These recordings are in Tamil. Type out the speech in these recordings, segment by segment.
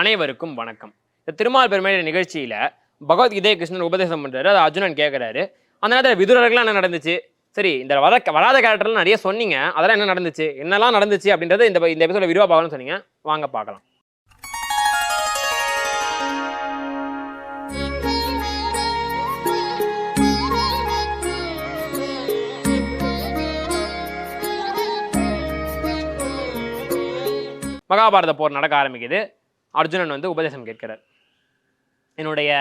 அனைவருக்கும் வணக்கம். இந்த திருமால் பெருமையுடைய நிகழ்ச்சியில் பகவத்கீதை கிருஷ்ணன் உபதேசம் பண்ணுறாரு அது அர்ஜுனன் கேட்குறாரு அந்த நேரத்தில் விதுரர்கள்லாம் என்ன நடந்துச்சு? சரி இந்த வர வராத கேரக்டர்லாம் நிறைய சொன்னீங்க. அதெல்லாம் என்ன நடந்துச்சு? என்னெல்லாம் நடந்துச்சு அப்படின்றத இந்த இந்த எபிசோட விரிவாக பார்க்கணும்னு சொன்னீங்க. வாங்க பார்க்கலாம். மகாபாரத போர் நடக்க ஆரம்பிக்குது. அர்ஜுனன் வந்து உபதேசம் கேட்கிறார். என்னுடைய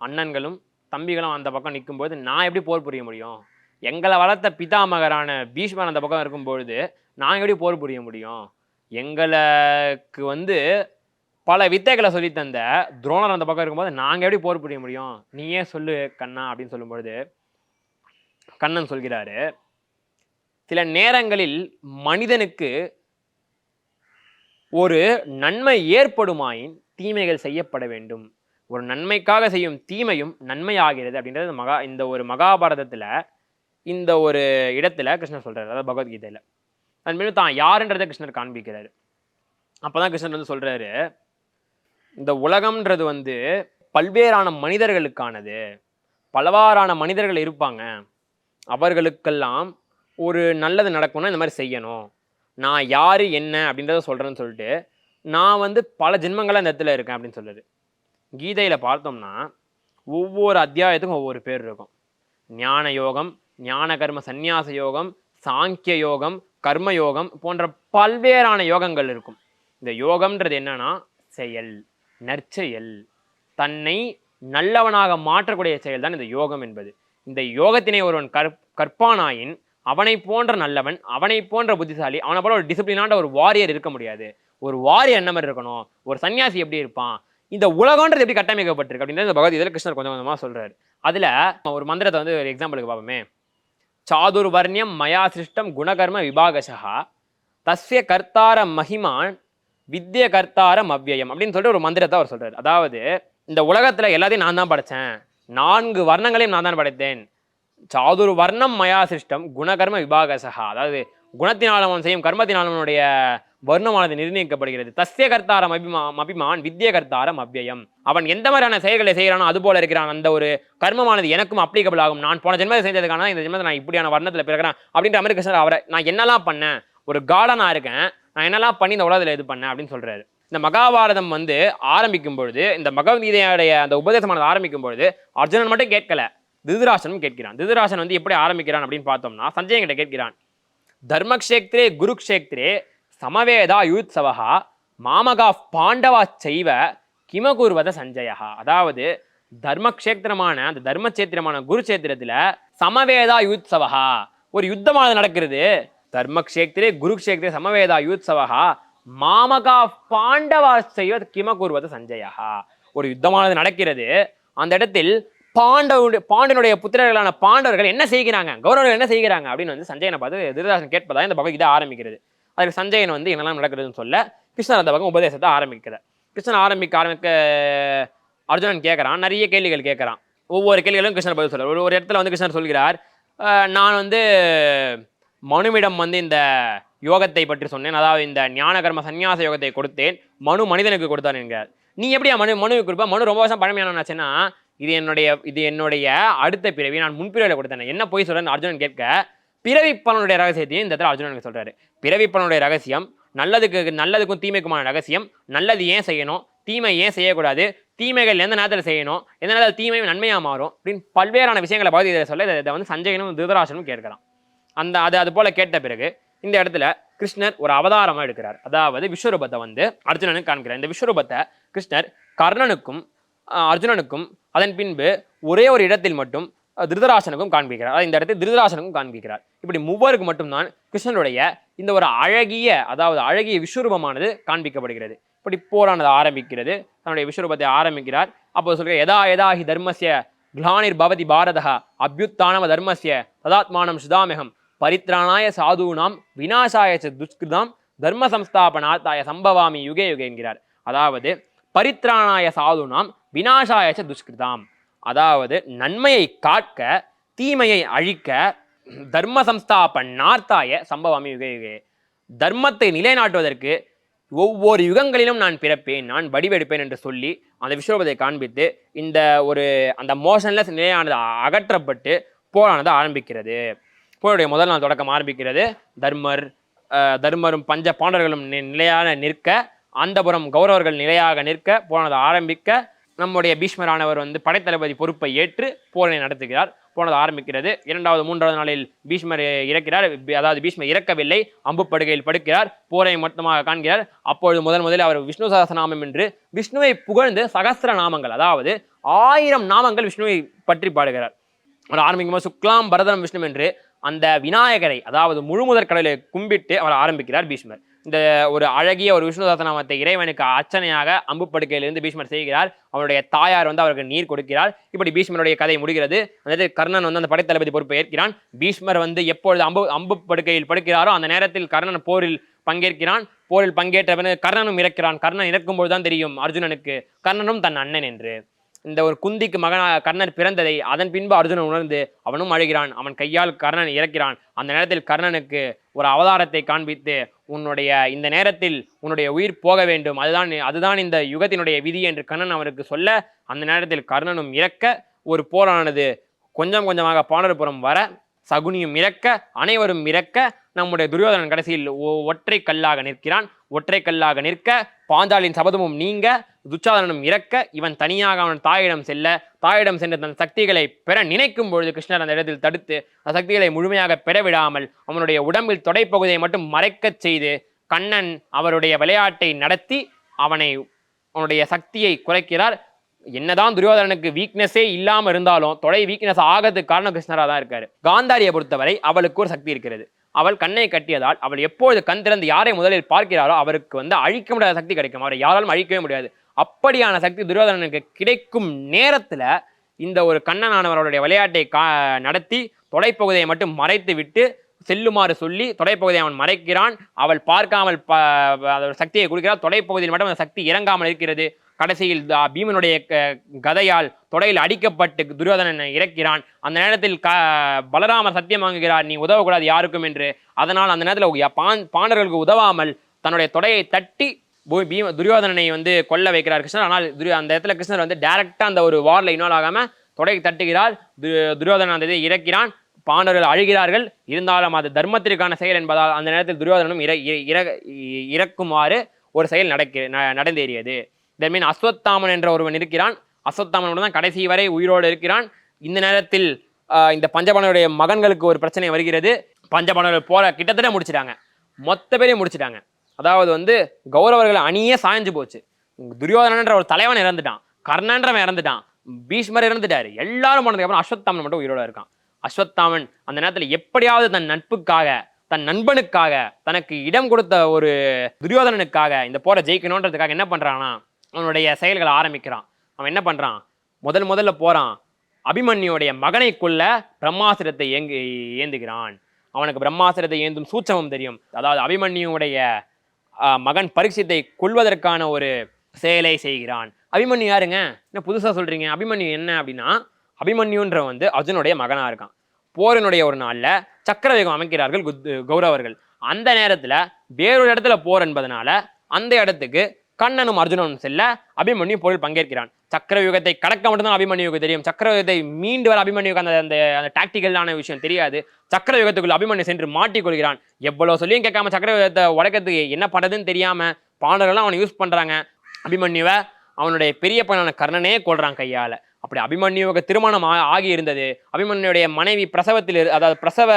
அண்ணன்களும் தம்பிகளும் அந்த பக்கம் நிற்கும்போது நான் எப்படி போர் புரிய முடியும்? எங்களை வளர்த்த பிதாமகரான பீஷ்மன் அந்த பக்கம் இருக்கும்பொழுது நான் எப்படி போர் புரிய முடியும்? எங்களுக்கு வந்து பல வித்தைகளை சொல்லி தந்த துரோணர் அந்த பக்கம் இருக்கும்போது நாங்கள் எப்படி போர் புரிய முடியும்? நீயே சொல்லு கண்ணா அப்படின்னு சொல்லும்பொழுது கண்ணன் சொல்கிறாரு சில நேரங்களில் மனிதனுக்கு ஒரு நன்மை ஏற்படுமாயின் தீமைகள் செய்யப்பட வேண்டும். ஒரு நன்மைக்காக செய்யும் தீமையும் நன்மையாகிறது அப்படின்றது இந்த மகா இந்த ஒரு மகாபாரதத்தில் இந்த ஒரு இடத்துல கிருஷ்ணர் சொல்கிறார் அதாவது பகவத்கீதையில். அதுமாரி தான் யாருன்றதை கிருஷ்ணர் காண்பிக்கிறார். அப்போ தான் கிருஷ்ணர் வந்து சொல்கிறாரு இந்த உலகம்ன்றது வந்து பல்வேறான மனிதர்களுக்கானது. பலவாறான மனிதர்கள் இருப்பாங்க. அவர்களுக்கெல்லாம் ஒரு நல்லது நடக்கணும்னா இந்த மாதிரி செய்யணும். நான் யார் என்ன அப்படின்றத சொல்கிறேன்னு சொல்லிட்டு நான் வந்து பல ஜென்மங்களாக இந்த இடத்துல இருக்கேன் அப்படின்னு சொல்லுது. கீதையில் பார்த்தோம்னா ஒவ்வொரு அத்தியாயத்துக்கும் ஒவ்வொரு பேர் இருக்கும். ஞான யோகம் ஞான கர்ம சந்நியாச யோகம் சாங்கிய யோகம் கர்ம யோகம் போன்ற பல்வேறான யோகங்கள் இருக்கும். இந்த யோகம்ன்றது என்னன்னா செயல் நற்செயல். தன்னை நல்லவனாக மாற்றக்கூடிய செயல் தான் இந்த யோகம் என்பது. இந்த யோகத்தினை ஒருவன் கற் கற்பானாயின் அவனை போன்ற நல்லவன் அவனை போன்ற புத்திசாலி அவனை போல ஒரு டிசிப்ளினான ஒரு வாரியர் இருக்க முடியாது. ஒரு வாரியர் என்ன மாதிரி இருக்கணும்? ஒரு சன்னியாசி எப்படி இருப்பான்? இந்த உலகன்றது எப்படி கட்டமைக்கப்பட்டிருக்கு அப்படின்னு இந்த பகவத்கீதையில கிருஷ்ணர் கொஞ்சம் கொஞ்சமாக சொல்றாரு. அதில் ஒரு மந்திரத்தை வந்து ஒரு எக்ஸாம்பிளுக்கு பார்ப்போமே. சாதுர்வர்ணியம் மயா சிருஷ்டம் குணகர்ம விபாகசா தஸ்ய கர்த்தார மகிமான் வித்ய கர்த்தாரம் அவ்யயம் அப்படின்னு சொல்லிட்டு ஒரு மந்திரத்தை அவர் சொல்கிறார் அதாவது இந்த உலகத்தில் எல்லாத்தையும் நான் தான் படைச்சேன். நான்கு வர்ணங்களையும் நான் தான் படைத்தேன். சாதுர் வர்ணம் மயா சிருஷ்டம் குணகர்ம விபாகசா அதாவது குணத்தினாலும் அவன் செய்யும் கர்மத்தினாலவனுடைய வர்ணமானது நிர்ணயிக்கப்படுகிறது. தஸ்ய கர்த்தாரம் அபிமா அபிமான் வித்ய கர்த்தாரம் அவ்யயம் அவன் எந்த மாதிரியான செயல்களை செய்கிறானோ அது போல இருக்கிறான். அந்த ஒரு கர்மமானது எனக்கும் அப்ளிகபிள் ஆகும். நான் போன ஜென்மத்தை செஞ்சதுக்கான இந்த ஜென்மத்தை நான் இப்படியான வர்ணத்தில் பிறக்கிறேன் அப்படின்ற மாதிரி கிருஷ்ணர் அவரை நான் என்னெல்லாம் பண்ணேன்? ஒரு காடனாக இருக்கேன். நான் என்னெல்லாம் பண்ணி இந்த உலகத்தில் இது பண்ணேன் அப்படின்னு சொல்கிறாரு இந்த மகாபாரதம் வந்து ஆரம்பிக்கும் பொழுது இந்த பகவத்கீதையுடைய அந்த உபதேசமானது ஆரம்பிக்கும் பொழுது அர்ஜுனன் மட்டும் கேட்கல. திருதராசனும் கேட்கிறான். திருதராசன் வந்து எப்படி ஆரம்பிக்கிறான் அப்படின்னு பார்த்தோம்னா சஞ்சயன் கிட்ட கேட்கிறான். தர்மக்ஷேத்ரே குருக்ஷேத்ரே சமவேதா யூத்சவகா மாமகா பாண்டவா செய்வ கிமகூர்வத சஞ்சயா அதாவது தர்மக்ஷேத்திரமான அந்த தர்மக்ஷேத்திரமான குருக்ஷேத்திரத்தில் சமவேதா யூத்சவகா ஒரு யுத்தமானது நடக்கிறது. தர்மக்ஷேத்திரே குருக்ஷேத்திரே சமவேதா யூத்சவகா மாமகா பாண்டவா செய்வ கிமகூர்வத சஞ்சயா ஒரு யுத்தமானது நடக்கிறது. அந்த இடத்தில் பாண்டவனுடைய பாண்டனுடைய புத்திரர்களான பாண்டவர்கள் என்ன செய்கிறாங்க? கௌரவர்கள் என்ன செய்கிறாங்க? அப்படின்னு வந்து சஞ்சயனை பார்த்து திருதாசன் கேட்பதா இந்த பகவத்கீதை ஆரம்பிக்கிறது. அதுக்கு சஞ்சயன் வந்து என்னெல்லாம் நடக்கிறதுன்னு சொல்ல கிருஷ்ணர் அந்த பக்கம் உபதேசத்தை ஆரம்பிக்கிறார். கிருஷ்ணன் ஆரம்பிக்க ஆரம்பிக்க அர்ஜுனன் கேட்குறான் நிறைய கேள்விகள் கேட்குறான். ஒவ்வொரு கேள்விகளும் கிருஷ்ணர் பதில் சொல்கிறார் ஒரு ஒரு இடத்துல வந்து கிருஷ்ணர் சொல்கிறார் நான் வந்து மனுவிடம் வந்து இந்த யோகத்தை பற்றி சொன்னேன். அதாவது இந்த ஞான கர்ம சந்நியாச யோகத்தை கொடுத்தேன். மனு மனிதனுக்கு கொடுத்தான் என்கிறார். நீ எப்படியா மனு மனுவுக்கு கொடுப்ப? மனு ரொம்ப வருஷம் பழமையானாச்சுன்னா இது என்னுடைய இது என்னுடைய அடுத்த பிறவி நான் முன்பிறவியில் கொடுத்தேன். என்ன போய் சொல்கிறேன் அர்ஜுனன் கேட்க பிறவி பலனுடைய ரகசியத்தையும் இந்த இடத்துல அர்ஜுனனுக்கு சொல்கிறாரு பிறவி பலனுடைய ரகசியம் நல்லதுக்கு நல்லதுக்கும் தீமைக்குமான ரகசியம் நல்லது ஏன் செய்யணும் தீமை ஏன் செய்யக்கூடாது தீமைகள் எந்த நேரத்தில் செய்யணும் எந்த நேரத்தில் தீமையும் நன்மையாக மாறும் அப்படின்னு பல்வேறான விஷயங்களை பகுதி இதை சொல்ல இதை- இதை வந்து சஞ்சயனும் திருதராசனும் கேட்கலாம் அந்த அது அது போல் கேட்ட பிறகு இந்த இடத்துல கிருஷ்ணர் ஒரு அவதாரமாக எடுக்கிறார். அதாவது விஸ்வரூபத்தை வந்து அர்ஜுனனுக்கு காண்கிறார். இந்த விஸ்வரூபத்தை கிருஷ்ணர் கர்ணனுக்கும் அர்ஜுனனுக்கும் அதன் பின்பு ஒரே ஒரு இடத்தில் மட்டும் திருதராசனுக்கும் காண்பிக்கிறார். அதாவது இந்த இடத்தில் திருதராசனுக்கும் காண்பிக்கிறார். இப்படி மூவருக்கு மட்டும்தான் கிருஷ்ணனுடைய இந்த ஒரு அழகிய அதாவது அழகிய விஸ்வரூபமானது காண்பிக்கப்படுகிறது. இப்படி போரானது ஆரம்பிக்கிறது. தன்னுடைய விஸ்வரூபத்தை ஆரம்பிக்கிறார். அப்போ சொல்கிற எதா எதா ஹி தர்மசிய கிளானிர் பவதி பாரதா அபியுத்தானம தர்மசிய ததாத்மானம் சுதாமிகம் பரித்ராணாய சாதுனாம் வினாசாய ச துஷ்கிருதாம் தர்ம சம்ஸ்தாபனாத்தாய சம்பவாமி யுகே யுகே என்கிறார். அதாவது பரித்ராணாய சாதுனாம் வினாசாய ச துஷ்கிருதாம். அதாவது நன்மையை காக்க தீமையை அழிக்க தர்ம சம்ஸ்தாபன்னார்த்தாய சம்பவாமி யுகே யுகே. தர்மத்தை நிலைநாட்டுவதற்கு ஒவ்வொரு யுகங்களிலும் நான் பிறப்பேன் நான் வடிவெடுப்பேன் என்று சொல்லி அந்த விஸ்வரூபத்தை காண்பித்து இந்த ஒரு அந்த மோஷன்லெஸ் நிலையானது அகற்றப்பட்டு போரானது ஆரம்பிக்கிறது. போருடைய முதல் நாள் தொடக்கம் ஆரம்பிக்கிறது. தர்மர் தர்மரும் பஞ்ச பாண்டவர்களும் நி- நிலையான நிற்க அந்தபுரம் கௌரவர்கள் நிலையாக நிற்க போனது ஆரம்பிக்க நம்முடைய பீஷ்மரானவர் வந்து படைத்தளபதி பொறுப்பை ஏற்று போரை நடத்துகிறார். போனது ஆரம்பிக்கிறது. இரண்டாவது மூன்றாவது நாளில் பீஷ்மர் இறக்கிறார். அதாவது பீஷ்மர் இறக்கவில்லை. அம்பு படுகையில் படுக்கிறார். போரை மொத்தமாக காண்கிறார். அப்பொழுது முதல் முதலில் அவர் விஷ்ணு சகசநாமம் என்று விஷ்ணுவை புகழ்ந்து சகஸ்ர நாமங்கள் அதாவது ஆயிரம் நாமங்கள் விஷ்ணுவை பற்றி பாடுகிறார். அவர் ஆரம்பிக்கும் போது சுக்லாம் பரதனம் விஷ்ணு என்று அந்த விநாயகரை அதாவது முழுமுதற் கடலை கும்பிட்டு அவர் ஆரம்பிக்கிறார் பீஷ்மர். இந்த ஒரு அழகிய ஒரு விஷ்ணு இறைவனுக்கு அர்ச்சனையாக அம்பு படுக்கையிலிருந்து பீஷ்மர் செய்கிறார். அவருடைய தாயார் வந்து அவருக்கு நீர் கொடுக்கிறார். இப்படி பீஷ்மருடைய கதை முடிகிறது. அதாவது கர்ணன் வந்து அந்த படைத்தளபதி பொறுப்பை ஏற்கிறான். பீஷ்மர் வந்து எப்பொழுது அம்பு அம்பு படுக்கையில் படுக்கிறாரோ அந்த நேரத்தில் கர்ணன் போரில் பங்கேற்கிறான். போரில் பங்கேற்ற பிறகு கர்ணனும் இறக்கிறான். கர்ணன் இறக்கும்போது தான் தெரியும் அர்ஜுனனுக்கு கர்ணனும் தன் அண்ணன் என்று. இந்த ஒரு குந்திக்கு மகனா கர்ணன் பிறந்ததை அதன் பின்பு அர்ஜுனன் உணர்ந்து அவனும் அழுகிறான். அவன் கையால் கர்ணன் இறக்கிறான். அந்த நேரத்தில் கர்ணனுக்கு ஒரு அவதாரத்தை காண்பித்து உன்னுடைய இந்த நேரத்தில் உன்னுடைய உயிர் போக வேண்டும். அதுதான் அதுதான் இந்த யுகத்தினுடைய விதி என்று கண்ணன் அவருக்கு சொல்ல அந்த நேரத்தில் கர்ணனும் இறக்க ஒரு போரானது. கொஞ்சம் கொஞ்சமாக பாண்டரபுரம் வர சகுனியும் இறக்க அனைவரும் இறக்க நம்முடைய துரியோதனன் கடைசியில் ஒற்றை கல்லாக நிற்கிறான். ஒற்றை கல்லாக நிற்க பாஞ்சாலின் சபதமும் நீங்க துச்சாதனனும் இறக்க இவன் தனியாக அவன் தாயிடம் செல்ல தாயிடம் சென்று தன் சக்திகளை பெற நினைக்கும் பொழுது கிருஷ்ணர் அந்த இடத்தில் தடுத்து அந்த சக்திகளை முழுமையாக பெற விடாமல் அவனுடைய உடம்பில் தொடைப்பகுதியை மட்டும் மறைக்கச் செய்து கண்ணன் அவருடைய விளையாட்டை நடத்தி அவனை அவனுடைய சக்தியை குறைக்கிறார். என்னதான் துரியோதனனுக்கு வீக்னஸே இல்லாமல் இருந்தாலும் தொடை வீக்னஸ் ஆகிறதுக்கு காரணம் கிருஷ்ணரா தான் இருக்காரு. காந்தாரியை பொறுத்தவரை அவளுக்கு ஒரு சக்தி இருக்கிறது. அவள் கண்ணை கட்டியதால் அவள் எப்பொழுது கண் திறந்து யாரை முதலில் பார்க்கிறாரோ அவருக்கு வந்து அழிக்க முடியாத சக்தி கிடைக்கும். அவரை யாராலும் அழிக்கவே முடியாது. அப்படியான சக்தி துரியோதனனுக்கு கிடைக்கும் நேரத்தில் இந்த ஒரு கண்ணனானவர்களுடைய விளையாட்டை கா நடத்தி தொடைப்பகுதியை மட்டும் மறைத்து விட்டு செல்லுமாறு சொல்லி தொடைப்பகுதியை அவன் மறைக்கிறான். அவள் பார்க்காமல் ப அதோட சக்தியை கொடுக்கிறாள். தொடைப்பகுதியில் மட்டும் அந்த சக்தி இறங்காமல் இருக்கிறது. கடைசியில் பீமனுடைய க- கதையால் தொடையில் அடிக்கப்பட்டு துரியோதனன் இறக்கிறான். அந்த நேரத்தில் க பலராமர் சத்தியம் வாங்குகிறார். நீ உதவக்கூடாது யாருக்கும் என்று. அதனால் அந்த நேரத்தில் பான் பாண்டர்களுக்கு உதவாமல் தன்னுடைய தொடையை தட்டி பீம துரியோதனனை வந்து கொல்ல வைக்கிறார் கிருஷ்ணர். ஆனால் துரிய அந்த இடத்துல கிருஷ்ணர் வந்து டேரெக்டாக அந்த ஒரு வாரில் இன்வால்வ் ஆகாம தொடை தட்டுகிறார். து- துரியோதனன் அந்த இதை இறக்கிறான். பாண்டவர்கள் அழுகிறார்கள். இருந்தாலும் அது தர்மத்திற்கான செயல் என்பதால் அந்த நேரத்தில் துரியோதனனும் இற இற- இறக்குமாறு ஒரு செயல் நடக்க ந- நடந்தேறியது. தட் மீன் அஸ்வத்தாமன் என்ற ஒருவன் இருக்கிறான். அஸ்வத்தாமனோடு தான் கடைசி வரை உயிரோடு இருக்கிறான். இந்த நேரத்தில் இந்த பஞ்சபாண்டவருடைய மகன்களுக்கு ஒரு பிரச்சனை வருகிறது. பஞ்சபாண்டவர்கள் போற கிட்டத்தட்ட முடிச்சிட்டாங்க. மொத்த பேரையும் முடிச்சிட்டாங்க. அதாவது வந்து கௌரவர்கள் அணியே சாய்ஞ்சு போச்சு. துரியோதனன்ற ஒரு தலைவன் இறந்துட்டான். கர்ணன்றவன் இறந்துட்டான். பீஷ்மர் இறந்துட்டாரு. எல்லாரும் போனதுக்கு அப்புறம் அஸ்வத்தாமன் மட்டும் உயிரோட இருக்கான். அஸ்வத்தாமன் அந்த நேரத்தில் எப்படியாவது தன் நட்புக்காக தன் நண்பனுக்காக தனக்கு இடம் கொடுத்த ஒரு துரியோதனனுக்காக இந்த போரை ஜெயிக்கணுன்றதுக்காக என்ன பண்ணுறான்னா அவனுடைய செயல்களை ஆரம்பிக்கிறான். அவன் என்ன பண்ணுறான் முதல் முதல்ல போகிறான் அபிமன்யுடைய மகனை பிரம்மாசிரத்தை ஏங்கு ஏந்துகிறான். அவனுக்கு பிரம்மாசிரத்தை ஏந்தும் சூச்சமும் தெரியும். அதாவது அபிமன்யுடைய மகன் பரீட்சித்தை கொல்வதற்கான ஒரு செயலை செய்கிறான். அபிமன்யு யாருங்க? என்ன புதுசாக சொல்கிறீங்க அபிமன்யு என்ன அப்படின்னா அபிமன்யுன்ற வந்து அர்ஜுனுடைய மகனாக இருக்கான். போரினுடைய ஒரு நாளில் சக்கரவேகம் அமைக்கிறார்கள் குத்- கௌரவர்கள் அந்த நேரத்தில் வேறொரு இடத்துல போர் என்பதனால அந்த இடத்துக்கு கண்ணனும் அர்ஜுனனும் செல்ல அபிமன்யு போரில் பங்கேற்கிறான். சக்கரயுகத்தை கடக்க மட்டும்தான் அபிமன்யுக்கு தெரியும். சக்கரயுகத்தை மீண்டு வர அபிமன்யுக்கு அந்த அந்த அந்த டாக்டிக்கலான விஷயம் தெரியாது. சக்கரயுகத்துக்குள்ள அபிமன்யு சென்று மாட்டிக்கொள்கிறான் எவ்வளோ சொல்லியும் கேட்காம சக்கரயுகத்தை உடைக்கிறதுக்கு என்ன பண்ணுறதுன்னு தெரியாம பாண்டவர்கள்லாம் அவனை யூஸ் பண்ணுறாங்க அபிமன்யுவை அவனுடைய பெரிய பையனான கர்ணனே கொள்றான் கையால். அப்படி அபிமன்யுவுக்கு திருமணம் ஆ- ஆகி இருந்தது. அபிமன்யுடைய மனைவி பிரசவத்தில் இரு- அதாவது பிரசவ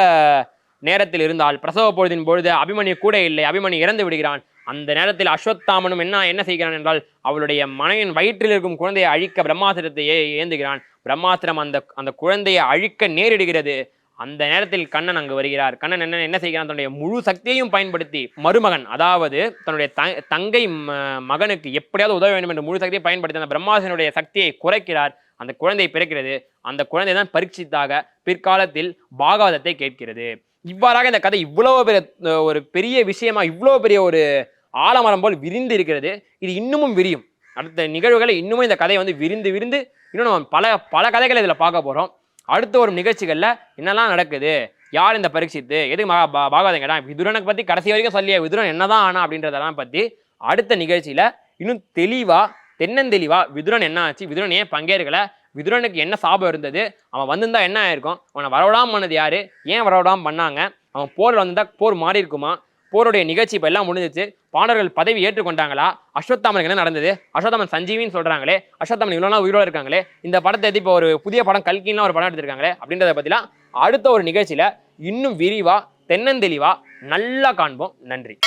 நேரத்தில் இருந்தால் பிரசவ பொழுதின் பொழுது அபிமன்யு கூட இல்லை. அபிமன்யு இறந்து விடுகிறான். அந்த நேரத்தில் அஸ்வத்தாமனும் என்ன என்ன செய்கிறான் என்றால் அவளுடைய மனைவின் வயிற்றில் இருக்கும் குழந்தையை அழிக்க பிரம்மாசிரத்தை ஏந்துகிறான். பிரம்மாசிரம் அந்த அந்த குழந்தையை அழிக்க நேரிடுகிறது. அந்த நேரத்தில் கண்ணன் அங்கு வருகிறார். கண்ணன் என்ன என்ன செய்கிறான்? தன்னுடைய முழு சக்தியையும் பயன்படுத்தி மருமகன் அதாவது தன்னுடைய த- தங்கை ம- மகனுக்கு எப்படியாவது உதவ வேண்டும் என்று முழு சக்தியை பயன்படுத்தி அந்த பிரம்மாசனுடைய சக்தியை குறைக்கிறார். அந்த குழந்தை பிறக்கிறது. அந்த குழந்தை தான் பரீட்சித்தாக பிற்காலத்தில் பாகவதத்தை கேட்கிறது. இவ்வாறாக இந்த கதை இவ்வளவு பெரிய ஒரு பெரிய விஷயமா இவ்வளோ பெரிய ஒரு ஆலமரம் போல் விரிந்து இருக்கிறது. இது இன்னமும் விரியும். அடுத்த நிகழ்வுகளை இன்னமும் இந்த கதையை வந்து விரிந்து விரிந்து இன்னும் நம்ம பல பல கதைகளை இதில் பார்க்க போகிறோம் அடுத்த ஒரு நிகழ்ச்சிகளில் என்னெல்லாம் நடக்குது? யார் இந்த பரீட்சித்து? எதுக்கு மகா பா- பாகவதம் கேட்டா விதுரனை பற்றி கடைசி வரைக்கும் சொல்லிய விதுரன் என்னதான் ஆனா அப்படின்றதெல்லாம் பற்றி அடுத்த நிகழ்ச்சியில் இன்னும் தெளிவாக தென்னந்தெளிவாக விதுரன் என்ன ஆச்சு? விதுரன் ஏன் பங்கேற்கலை? விதுரனுக்கு என்ன சாபம் இருந்தது? அவன் வந்திருந்தா என்ன ஆயிருக்கும்? அவனை வரவிடாம பண்ணது யார்? ஏன் வரவிடாமல் பண்ணாங்க? அவன் போர் வந்திருந்தா போர் மாறி இருக்குமா போருடைய நிகழ்ச்சி இப்போ எல்லாம் முடிஞ்சிச்சு. பாண்டவர்கள் பதவி ஏற்றுக்கொண்டாங்களா? அஸ்வத்தாமனுக்கு என்ன நடந்தது? அஸ்வத்தாமன் சஞ்சீவின்னு சொல்கிறாங்களே அஸ்வத்தாமன் இவ்வளோ உயிரோட இருக்காங்களே. இந்த படத்தை எடுத்து இப்போ ஒரு புதிய படம் கல்கின்லாம் ஒரு படம் எடுத்திருக்காங்களே அப்படின்றத பற்றிலாம் அடுத்த ஒரு நிகழ்ச்சியில் இன்னும் விரிவா தென்னந்தெளிவாக நல்லா காண்போம். நன்றி.